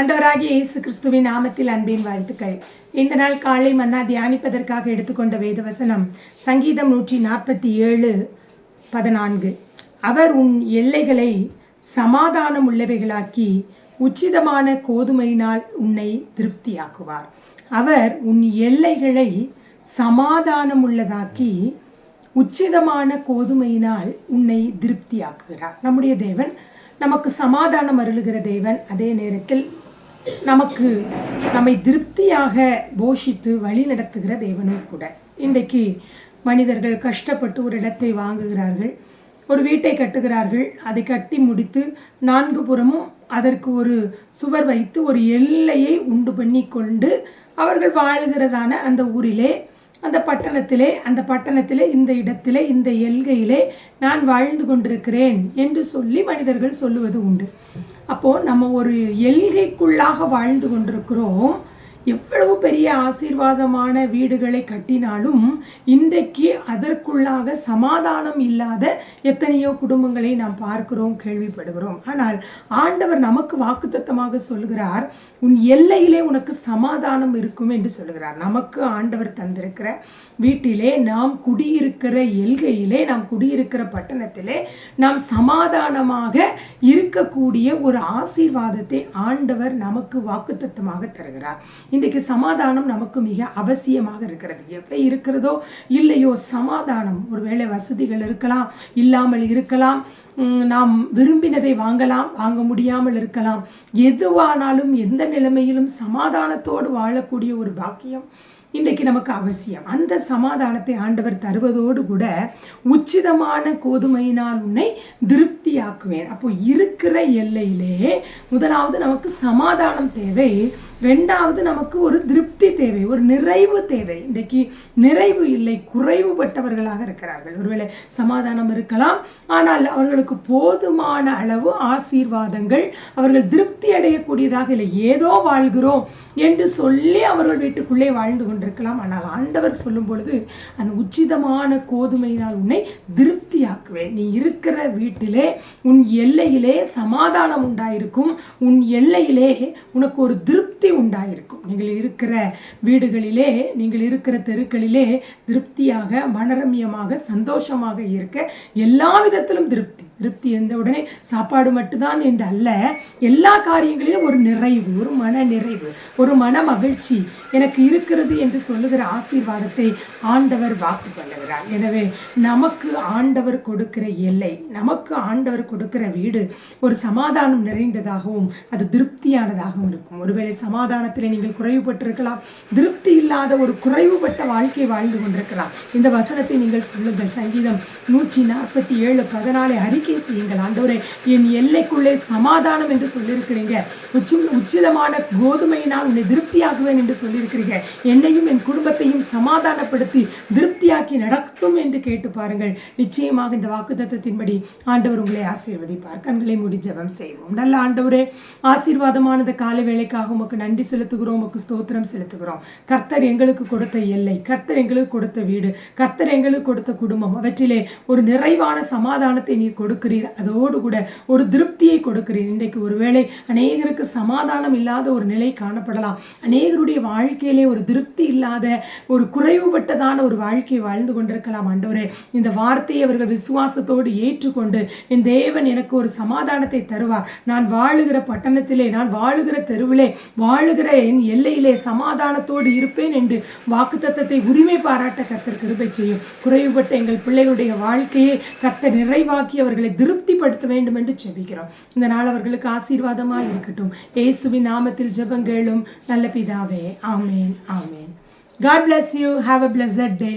ஆண்டவராகிய இயேசு கிறிஸ்துவின் நாமத்தில் அன்பின் வாழ்த்துக்கள். இந்த நாள் காலை மன்னா தியானிப்பதற்காக எடுத்துக்கொண்ட வேதவசனம் சங்கீதம் நூற்றி நாற்பத்தி ஏழு பதினான்கு. அவர் உன் எல்லைகளை சமாதானம் உள்ளவைகளாக்கி உச்சிதமான கோதுமையினால் உன்னை திருப்தியாக்குவார். அவர் உன் எல்லைகளை சமாதானம் உள்ளதாக்கி உச்சிதமான கோதுமையினால் உன்னை திருப்தியாக்குகிறார். நம்முடைய தேவன் நமக்கு சமாதானம் அருளுகிற தேவன். அதே நேரத்தில் நமக்கு நம்மை திருப்தியாக போஷித்து வழி நடத்துகிற தேவனும் கூட. இன்றைக்கு மனிதர்கள் கஷ்டப்பட்டு ஒரு இடத்தை வாங்குகிறார்கள் ஒரு வீட்டை கட்டுகிறார்கள் அதை கட்டி முடித்து நான்கு புறமும் அதற்கு ஒரு சுவர் வைத்து ஒரு எல்லையை உண்டு பண்ணி கொண்டு அவர்கள் வாழுகிறதான அந்த ஊரிலே அந்த பட்டணத்திலே அந்த பட்டணத்திலே இந்த இடத்திலே இந்த எல்கையிலே நான் வாழ்ந்து கொண்டிருக்கிறேன் என்று சொல்லி மனிதர்கள் சொல்லுவது உண்டு. அப்போது நம்ம ஒரு எல்கைக்குள்ளாக வாழ்ந்து கொண்டிருக்கிறோம். எவ்வளவு பெரிய ஆசீர்வாதமான வீடுகளை கட்டினாலும் இன்றைக்கு அதற்குள்ளாக சமாதானம் இல்லாத எத்தனையோ குடும்பங்களை நாம் பார்க்கிறோம் கேள்விப்படுகிறோம். ஆனால் ஆண்டவர் நமக்கு வாக்குத்தத்தமாக சொல்கிறார் உன் எல்லையிலே உனக்கு சமாதானம் இருக்கும் என்று சொல்கிறார். நமக்கு ஆண்டவர் தந்திருக்கிற வீட்டிலே நாம் குடியிருக்கிற எல்கையிலே நாம் குடியிருக்கிற பட்டணத்திலே நாம் சமாதானமாக இருக்கக்கூடிய ஒரு ஆசீர்வாதத்தை ஆண்டவர் நமக்கு வாக்குத்தத்தமாக தருகிறார். இன்றைக்கு சமாதானம் நமக்கு மிக அவசியமாக இருக்கிறது. எப்படி இருக்கிறதோ இல்லையோ சமாதானம். ஒருவேளை வசதிகள் இருக்கலாம் இல்லாமல் இருக்கலாம் நாம் விரும்பினதை வாங்கலாம் வாங்க முடியாமல் இருக்கலாம். எதுவானாலும் எந்த நிலைமையிலும் சமாதானத்தோடு வாழக்கூடிய ஒரு பாக்கியம் இன்றைக்கு நமக்கு அவசியம். அந்த சமாதானத்தை ஆண்டவர் தருவதோடு கூட உச்சிதமான கோதுமையினால் உன்னை திருப்தியாக்குவேன். அப்போ இருக்கிற எல்லையிலே முதலாவது நமக்கு சமாதானம் தேவை. ரெண்டாவது நமக்கு ஒரு திருப்தி தேவை ஒரு நிறைவு தேவை. இன்றைக்கு நிறைவு இல்லை குறைவுபட்டவர்களாக இருக்கிறார்கள். ஒருவேளை சமாதானம் இருக்கலாம் ஆனால் அவர்களுக்கு போதுமான அளவு ஆசீர்வாதங்கள் அவர்கள் திருப்தி அடையக்கூடியதாக இல்லை ஏதோ வாழ்கிறோம் என்று சொல்லி அவர்கள் வீட்டுக்குள்ளே வாழ்ந்து கொண்டிருக்கலாம். ஆனால் ஆண்டவர் சொல்லும் பொழுது அந்த உச்சிதமான கோதுமையினால் உன்னை திருப்தியாக்குவேன். நீ இருக்கிற வீட்டிலே உன் எல்லையிலே சமாதானம் உண்டாயிருக்கும். உன் எல்லையிலே உனக்கு ஒரு திருப்தி உண்டாயிருக்கும். நீங்கள் இருக்கிற வீடுகளிலே நீங்கள் இருக்கிற தெருக்களிலே திருப்தியாக மனரம்யமாக சந்தோஷமாக இருக்க எல்லா விதத்திலும் திருப்தி. திருப்தி எந்த உடனே சாப்பாடு மட்டும்தான் என்று அல்ல எல்லா காரியங்களிலும் ஒரு நிறைவு ஒரு மன நிறைவு ஒரு மன மகிழ்ச்சி எனக்கு இருக்கிறது என்று சொல்லுகிற ஆசீர்வாதத்தை ஆண்டவர் வாக்கு பண்ணுகிறார். எனவே நமக்கு ஆண்டவர் கொடுக்கிற எல்லை நமக்கு ஆண்டவர் கொடுக்கிற வீடு ஒரு சமாதானம் நிறைந்ததாகவும் அது திருப்தியானதாகவும் இருக்கும். ஒருவேளை சமாதானத்தில் நீங்கள் குறைவுபட்டிருக்கலாம் திருப்தி இல்லாத ஒரு குறைவுபட்ட வாழ்க்கை வாழ்ந்து கொண்டிருக்கலாம். இந்த வசனத்தை நீங்கள் சொல்லுங்கள். சங்கீதம் நூற்றி நாற்பத்தி ஏழு பதினாலை அறிக்கை செய்யுங்கள் ஆண்டவரே என் எல்லைக்குள்ளே சமாதானம் என்று சொல்லியிருக்கிறீங்க. உச்சி உச்சிதமான கோதுமையினால் உன்னை திருப்தியாகுவேன் என்று சொல்லியிருக்கிறீங்க. என்னையும் என் குடும்பத்தையும் சமாதானப்படுத்தி திருப்தியாக்கி நடத்தும் என்று கேட்டு பாருங்கள். நிச்சயமாக இந்த வாக்குத்தத்தின்படி ஆண்டவர் உங்களை ஆசீர்வதிப்பார். கண்களை மூடி ஜெபம் செய்வோம். நல்ல ஆண்டவரே ஆசீர்வாதமானது காலை வேலைக்காக உமக்கு நன்றி செலுத்துகிறோம். உமக்கு ஸ்தோத்திரம் செலுத்துகிறோம். கர்த்தர் எங்களுக்கு கொடுத்த எல்லை கர்த்தர் எங்களுக்கு கொடுத்த வீடு கர்த்தர் எங்களுக்கு கொடுத்த குடும்பம் அவற்றிலே ஒரு நிறைவான சமாதானத்தை நீ கொடு கொடுக்கிறீர். அதோடு கூட ஒரு திருப்தியை கொடுக்கிறீர். இன்றைக்கு ஒருவேளை அநேகருக்கு சமாதானம் இல்லாத ஒரு நிலை காணப்படலாம். அநேகருடைய வாழ்க்கையிலே ஒரு திருப்தி இல்லாத ஒரு குறைவுபட்டதான ஒரு வாழ்க்கையை வாழ்ந்து கொண்டிருக்கலாம். ஆண்டவரே இந்த வார்த்தையை அவர்கள் விசுவாசத்தோடு ஏற்றுக்கொண்டு என் தேவன் எனக்கு ஒரு சமாதானத்தை தருவார். நான் வாழுகிற பட்டணத்திலே நான் வாழுகிற தெருவிலே வாழுகிற என் எல்லையிலே சமாதானத்தோடு இருப்பேன் என்று வாக்குத்தத்தத்தை உரிமை பாராட்ட கர்த்தர் கிருபை செய்யும். குறைவுபட்ட எங்கள் பிள்ளைகளுடைய வாழ்க்கையை கர்த்தர் நிறைவாக்கி அவர்களை திருப்திப்படுத்த வேண்டும் என்று செபிக்கிறோம் இந்த நாள் அவர்களுக்கு ஆசீர்வாதமாக இருக்கட்டும். இயேசுவின் நாமத்தில் ஜெபங்களும் நல்ல பிதாவே. ஆமேன் ஆமேன். God bless you have a blessed day